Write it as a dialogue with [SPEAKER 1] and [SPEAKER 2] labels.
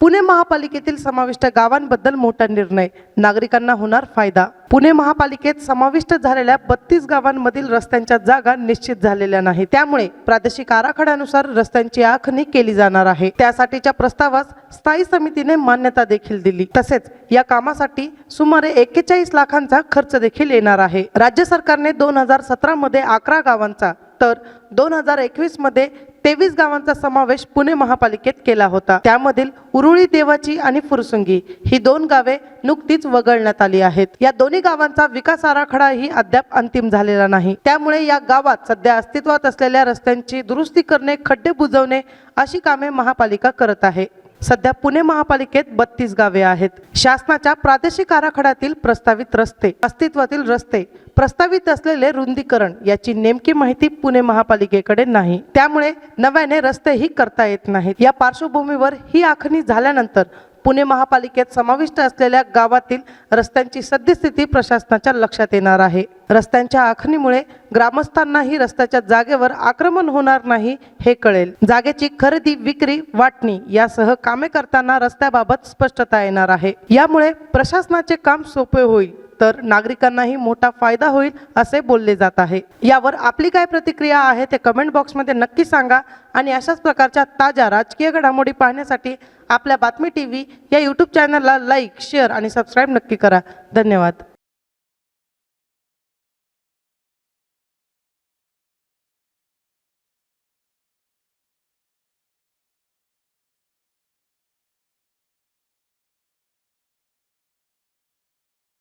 [SPEAKER 1] पुणे महापालिकेतील समाविष्ट गावांबद्दल मोठा निर्णय. नागरिकांना होणार फायदा. पुणे महापालिकेत समाविष्ट झालेल्या बत्तीस गावांमधील रस्त्यांच्या जागा निश्चित झालेल्या नाही. त्यामुळे प्रादेशिक आराखड्यानुसार रस्त्यांची आखणी केली जाणार आहे. त्यासाठीच्या प्रस्तावास स्थायी समितीने मान्यता देखील दिली. तसेच या कामासाठी सुमारे एक्केचाळीस लाखांचा खर्च देखील येणार आहे. राज्य सरकारने दोन हजार सतरा मध्ये अकरा गावांचा तर दोन हजार एकवीसमध्ये तेवीस गावांचा समावेश पुणे महापालिकेत केला होता. त्यामधील उरुळी देवाची आणि फुरसुंगी ही दोन गावे नुकतीच वगळण्यात आली आहेत. या दोन्ही गावांचा विकास आराखडाही अद्याप अंतिम झालेला नाही. त्यामुळे या गावात सध्या अस्तित्वात असलेल्या रस्त्यांची दुरुस्ती करणे खड्डे बुजवणे अशी कामे महापालिका करत आहे. सध्या पुणे महापालिकेत बत्तीस गावे आहेत. शासनाच्या प्रादेशिक आराखड्यातील प्रस्तावित रस्ते अस्तित्वातील रस्ते प्रस्तावित असलेले रुंदीकरण याची नेमकी माहिती पुणे महापालिकेकडे नाही. त्यामुळे नव्याने रस्तेही करता येत नाहीत. या पार्श्वभूमीवर ही आखणी झाल्यानंतर पुणे महापालिकेत समाविष्ट असलेल्या गावातील रस्त्यांची सद्यस्थिती प्रशासनाच्या लक्षात येणार आहे. रस्त्यांच्या आखणीमुळे ग्रामस्थांनाही रस्त्याच्या जागेवर आक्रमण होणार नाही हे कळेल. जागेची खरेदी विक्री वाटणी यासह कामे करताना रस्त्याबाबत स्पष्टता येणार आहे. यामुळे प्रशासनाचे काम सोपे होईल. तर नागरिकांनाही मोठा फायदा होईल असे बोलले जात आहे. यावर आपली काय प्रतिक्रिया आहे ते कमेंट बॉक्समध्ये नक्की सांगा आणि अशाच प्रकारच्या ताज्या राजकीय घडामोडी पाहण्यासाठी आपल्या बातमी टी व्ही या यूट्यूब चॅनलला लाईक शेअर आणि सबस्क्राईब नक्की करा. धन्यवाद.